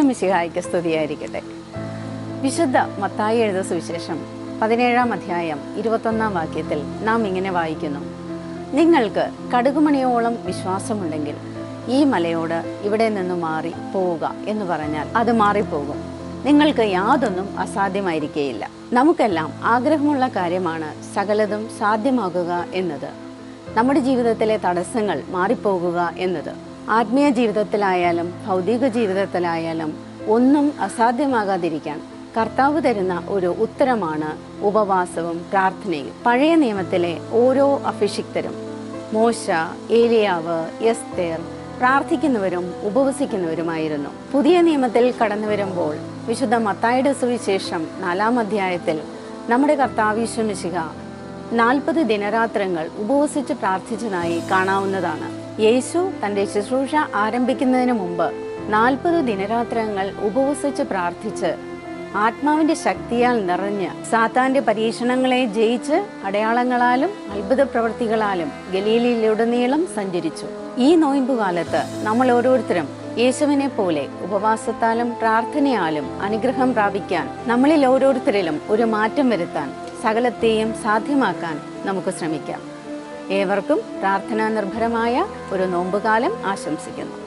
മിശിഹായ്ക്ക് സ്തുതിയായിരിക്കട്ടെ. വിശുദ്ധ മത്തായി എഴുത സുവിശേഷം പതിനേഴാം അധ്യായം ഇരുപത്തൊന്നാം വാക്യത്തിൽ നാം ഇങ്ങനെ വായിക്കുന്നു. നിങ്ങൾക്ക് കടുകുമണിയോളം വിശ്വാസമുണ്ടെങ്കിൽ ഈ മലയോട് ഇവിടെ നിന്ന് മാറി പോവുക എന്ന് പറഞ്ഞാൽ അത് മാറിപ്പോകും. നിങ്ങൾക്ക് യാതൊന്നും അസാധ്യമായിരിക്കേയില്ല. നമുക്കെല്ലാം ആഗ്രഹമുള്ള കാര്യമാണ് സകലതും സാധ്യമാകുക എന്നത്. നമ്മുടെ ജീവിതത്തിലെ തടസ്സങ്ങൾ മാറിപ്പോകുക എന്നത്. ആത്മീയ ജീവിതത്തിലായാലും ഭൗതിക ജീവിതത്തിലായാലും ഒന്നും അസാധ്യമാകാതിരിക്കാൻ കർത്താവ് തരുന്ന ഒരു ഉത്തരമാണ് ഉപവാസവും പ്രാർത്ഥനയും. പഴയ നിയമത്തിലെ ഓരോ അഭിഷിക്തരും മോശ ഏലിയാവ് എസ്തേർ പ്രാർത്ഥിക്കുന്നവരും ഉപവസിക്കുന്നവരുമായിരുന്നു. പുതിയ നിയമത്തിൽ കടന്നു വരുമ്പോൾ വിശുദ്ധ മത്തായുടെ സുവിശേഷം നാലാം അധ്യായത്തിൽ നമ്മുടെ കർത്താവിശ്വമിശിക നാൽപ്പത് ദിനരാത്രങ്ങൾ ഉപവസിച്ച് പ്രാർത്ഥിച്ചതായി കാണാവുന്നതാണ്. യേശു തന്റെ ശുശ്രൂഷ ആരംഭിക്കുന്നതിന് മുമ്പ് നാൽപ്പത് ദിനരാത്രങ്ങൾ ഉപവസിച്ച് പ്രാർത്ഥിച്ച് ആത്മാവിന്റെ ശക്തിയാൽ നിറഞ്ഞ് സാത്താന്റെ പരീക്ഷണങ്ങളെ ജയിച്ച് അടയാളങ്ങളാലും അത്ഭുത പ്രവൃത്തികളാലും ഗലീലയിലുടനീളം സഞ്ചരിച്ചു. ഈ നോയമ്പുകാലത്ത് നമ്മൾ ഓരോരുത്തരും യേശുവിനെ പോലെ ഉപവാസത്താലും പ്രാർത്ഥനയാലും അനുഗ്രഹം പ്രാപിക്കാൻ നമ്മളിൽ ഓരോരുത്തരിലും ഒരു മാറ്റം വരുത്താൻ സകലത്തെയും സാധ്യമാക്കാൻ നമുക്ക് ശ്രമിക്കാം. ഏവർക്കും പ്രാർത്ഥനാ നിർഭരമായ ഒരു നോമ്പുകാലം ആശംസിക്കുന്നു.